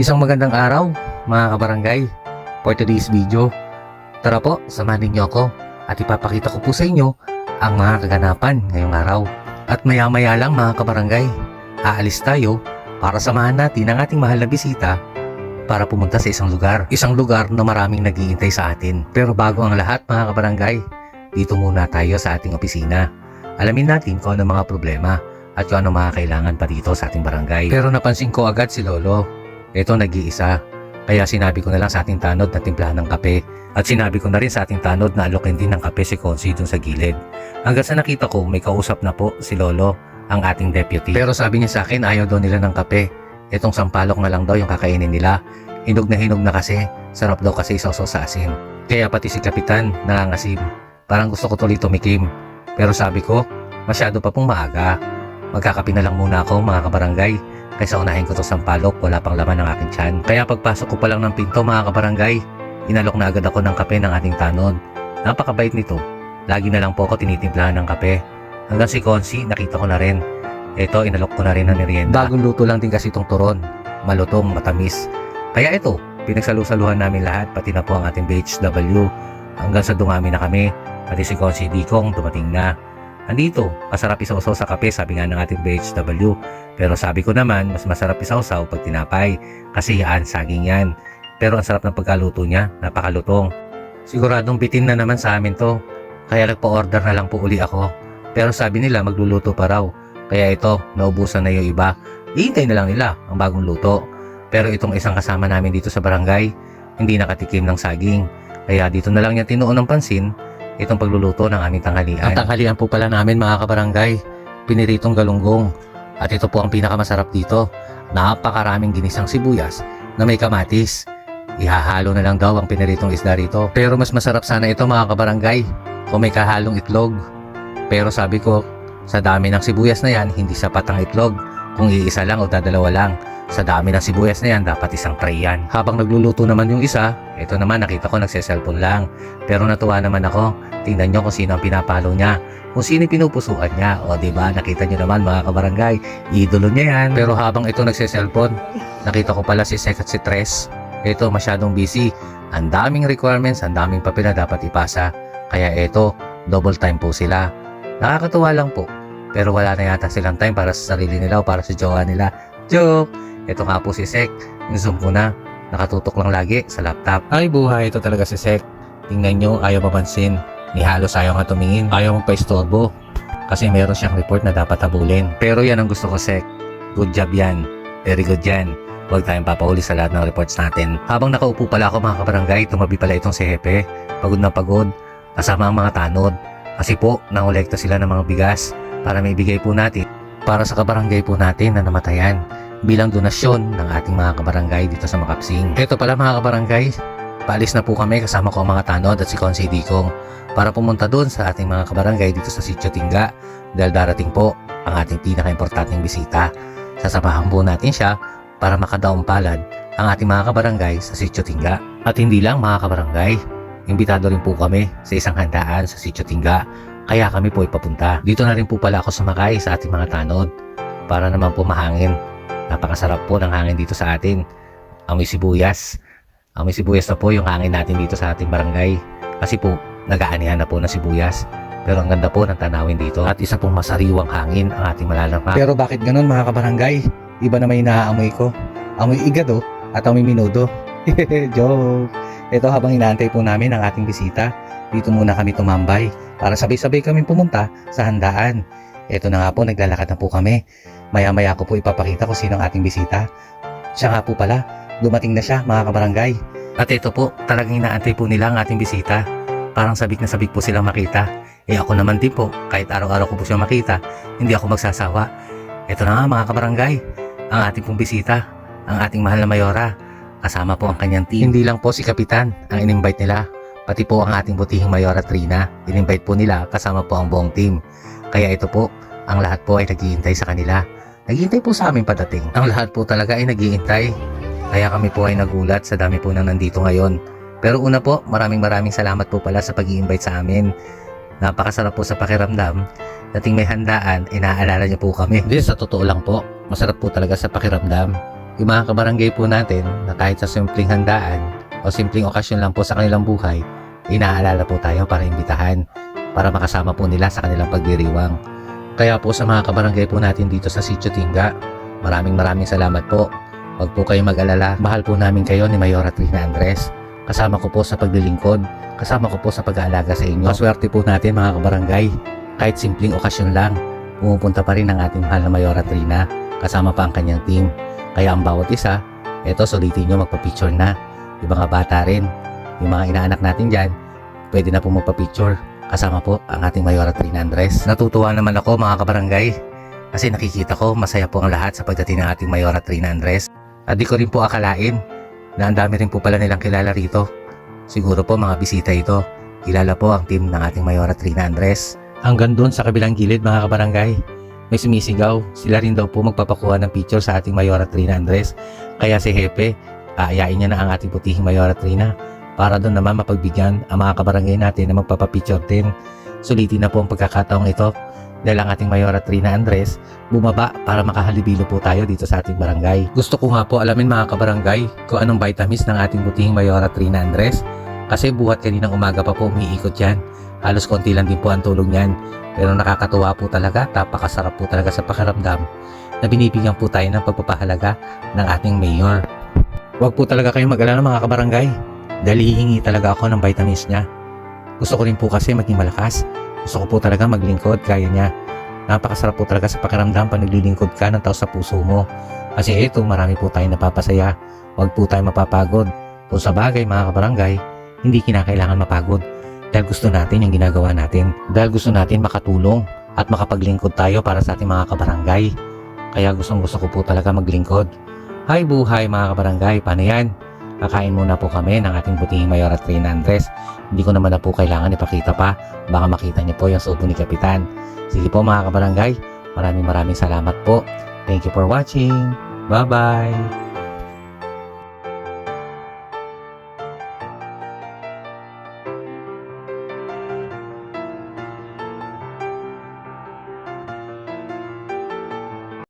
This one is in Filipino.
Isang magandang araw, mga kabarangay, for today's video. Tara po, samahan ninyo ako at ipapakita ko po sa inyo ang mga kaganapan ngayong araw. At maya-maya lang mga kabarangay, aalis tayo para samahan natin ang ating mahal na bisita para pumunta sa isang lugar. Isang lugar na maraming nagiintay sa atin. Pero bago ang lahat mga kabarangay, dito muna tayo sa ating opisina. Alamin natin kung ano mga problema at kung ano mga kailangan pa dito sa ating barangay. Pero napansin ko agad si Lolo. Ito nag-iisa. Kaya sinabi ko na lang sa ating tanod na timplahan ng kape. At sinabi ko na rin sa ating tanod na alokin din ng kape si Consi dun sa gilid. Hanggang sa nakita ko may kausap na po si Lolo, ang ating deputy. Pero sabi niya sa akin ayaw daw nila ng kape. Itong sampalok na lang daw yung kakainin nila. Hinog na hinog na kasi. Sarap daw kasi isaw sa asin. Kaya pati si Kapitan nangangasim. Parang gusto ko tuloy tumikim. Pero sabi ko, masyado pa pong maaga. Magkakapi na lang muna ako mga kabarangay. Kaysa unahin ko to sampalok, wala pang laman ng aking tiyan. Kaya pagpasok ko pa lang ng pinto mga kabarangay, inalok na agad ako ng kape ng ating tanod. Napakabait nito. Lagi na lang po ako tinitimplahan ng kape. Hanggang si Consi, nakita ko na rin. Ito, inalok ko na rin ng merienda. Bagong luto lang din kasi itong turon. Malutong, matamis. Kaya ito, pinagsalusaluhan namin lahat, pati na po ang ating BHW. Hanggang sa dumami na kami, pati si Consi Dikong dumating na. Andito, masarap isawsaw sa kape sabi nga ng ating BHW. Pero sabi ko naman, mas masarap isawsaw pag tinapay. Kasi yan, saging yan. Pero ang sarap ng pagkaluto niya, napakalutong. Siguradong bitin na naman sa amin to. Kaya nagpa-order na lang po uli ako. Pero sabi nila magluluto pa raw. Kaya ito, naubusan na yung iba. Hihintay na lang nila ang bagong luto. Pero itong isang kasama namin dito sa barangay, hindi nakatikim ng saging. Kaya dito na lang niya tinuon ng pansin itong pagluluto ng aming tanghalian. Ang tanghalian po pala namin mga kabarangay, piniritong galunggong. At ito po ang pinakamasarap dito. Napakaraming ginisang sibuyas na may kamatis. Ihahalo na lang daw ang piniritong isda rito. Pero mas masarap sana ito mga kabarangay kung may kahalong itlog. Pero sabi ko, sa dami ng sibuyas na yan, hindi sapat ang itlog. Kung iisa lang o dadalawa lang. Sa dami ng sibuyas na yan, dapat isang tray yan. Habang nagluluto naman yung isa, ito naman nakita ko nagse-cellphone lang. Pero natuwa naman ako. Tingnan nyo kung sino ang pinapalo niya. Kung sino pinupusuan niya. O ba nakita nyo naman mga kabarangay, idolo niya yan. Pero habang ito nagse-cellphone, nakita ko pala si Sek si Tres. Ito masyadong busy. Ang daming requirements, ang daming papel na dapat ipasa. Kaya ito, double time po sila. Nakakatuwa lang po. Pero wala na yata silang time para sa sarili nila o para sa jowa nila. Joke! Ito nga po si Sek. Zoom ko na. Nakatutok lang lagi sa laptop. Ay buhay, ito talaga si Sek. Tingnan nyo, ayaw mapansin. Ni halos ayaw nga tumingin. Ayaw magpa-istorbo. Kasi meron siyang report na dapat habulin. Pero yan ang gusto ko, Sek. Good job yan. Very good yan. Huwag tayong papauli sa lahat ng reports natin. Habang nakaupo pala ako mga kabarangay, tumabi pala itong si Hepe. Pagod na pagod. Kasama ang mga tanod. Kasi po, nangolekta sila ng mga bigas para may bigay po natin para sa kabarangay po natin na namatayan bilang donasyon ng ating mga kabarangay dito sa Makapsing. Ito pala mga kabarangay, paalis na po kami kasama ko ang mga tanod at si Consi Dikong para pumunta doon sa ating mga kabarangay dito sa Sitio Tingga dahil darating po ang ating pinaka-importanting bisita. Sasamahan po natin siya para makadaong palad ang ating mga kabarangay sa Sitio Tingga. At hindi lang mga kabarangay, imbitado rin po kami sa isang handaan sa Sitio Tingga kaya kami po ipapunta. Dito na rin po pala ako sumakay sa ating mga tanod para naman po mahangin. Napakasarap po ng hangin dito sa atin. Amoy sibuyas. Amoy sibuyas na po yung hangin natin dito sa ating barangay. Kasi po, nagaanihan na po ng sibuyas. Pero ang ganda po ng tanawin dito. At isa pong masariwang hangin ang ating malalampa. Pero bakit ganun mga kabarangay? Iba na may naaamoy ko. Amoy igado at amoy minudo. Joke. Ito habang inaantay po namin ang ating bisita, dito muna kami tumambay para sabay-sabay kami pumunta sa handaan. Ito na nga po, naglalakad na po kami. Maya-maya ko po ipapakita kung sino ang ating bisita. Siya nga po pala, dumating na siya mga kabarangay. At ito po, talagang inaantay po nila ang ating bisita. Parang sabik na sabik po silang makita. Eh ako naman din po, kahit araw-araw ko po siya makita, hindi ako magsasawa. Ito na nga mga kabarangay, ang ating pong bisita, ang ating mahal na mayora. Kasama po ang kanyang team. Hindi lang po si Kapitan ang in-invite nila, pati po ang ating butihing mayora Trina. In-invite po nila kasama po ang buong team. Kaya ito po, ang lahat po ay naghihintay sa kanila. Naghihintay po sa aming padating. Ang lahat po talaga ay naghihintay. Kaya kami po ay nagulat sa dami po nang nandito ngayon. Pero una po, maraming maraming salamat po pala sa pag invite sa amin. Napakasarap po sa pakiramdam. Dating may handaan, inaalala niyo po kami. Hindi, sa totoo lang po. Masarap po talaga sa pakiramdam. Yung mga kabarangay po natin na kahit sa simpleng handaan o simpleng okasyon lang po sa kanilang buhay, inaalala po tayo para imbitahan para makasama po nila sa kanilang pagdiriwang. Kaya po sa mga kabarangay po natin dito sa Sitio Tinga, maraming maraming salamat po. Huwag po kayong mag-alala, mahal po namin kayo ni Mayora Trina Andres. Kasama ko po sa paglilingkod, kasama ko po sa pag-aalaga sa inyo. Maswerte po natin mga kabarangay, kahit simpleng okasyon lang, pumupunta pa rin ang ating mahal na Mayora Trina, kasama pa ang kanyang team. Kaya ang bawat isa, eto sulitin nyo magpa-picture na. Yung mga bata rin, yung mga inaanak natin dyan, pwede na po magpa-picture. Kasama po ang ating Mayora Trina Andres. Natutuwa naman ako mga kabarangay kasi nakikita ko masaya po ang lahat sa pagdating ng ating Mayora Trina Andres. At di ko rin po akalain na ang dami rin po pala nilang kilala rito. Siguro po mga bisita ito. Kilala po ang team ng ating Mayora Trina Andres. Hanggang doon sa kabilang gilid mga kabarangay, may sumisigaw. Sila rin daw po magpapakuha ng picture sa ating Mayora Trina Andres. Kaya si Hepe, aayain niya na ang ating putihing Mayora Trina para doon naman mapagbigyan ang mga kabarangay natin na magpapapicture din. Sulitin na po ang pagkakataong ito dahil ang ating Mayora Trina Andres bumaba para makahalibilo po tayo dito sa ating barangay. Gusto ko nga po alamin mga kabarangay kung anong vitamins ng ating butihing Mayora Trina Andres kasi buhat kaninang umaga pa po umiikot yan. Halos konti lang din po ang tulong yan. Pero nakakatuwa po talaga, napakasarap po talaga sa pakiramdam na binibigyan po tayo ng pagpapahalaga ng ating mayor. Huwag po talaga kayong mag-alala mga kabarangay dahil hihingi talaga ako ng vitamins niya. Gusto ko rin po kasi maging malakas. Gusto ko po talaga maglingkod kaya niya. Napakasarap po talaga sa pakiramdam pag naglilingkod ka ng tao sa puso mo. Kasi ito, marami po tayong napapasaya. Huwag po tayong mapapagod. Kung sa bagay mga kabarangay, hindi kinakailangan mapagod. Dahil gusto natin yung ginagawa natin. Dahil gusto natin makatulong at makapaglingkod tayo para sa ating mga kabarangay. Kaya gustong gusto ko po talaga maglingkod. Hi buhay mga kabarangay, paano yan? Kakain muna po kami ng ating butihing Mayor at Reyna Andres. Hindi ko naman na po kailangan ipakita pa. Baka makita niyo po yung suot ni Kapitan. Sige po mga kabarangay, maraming maraming salamat po. Thank you for watching. Bye-bye!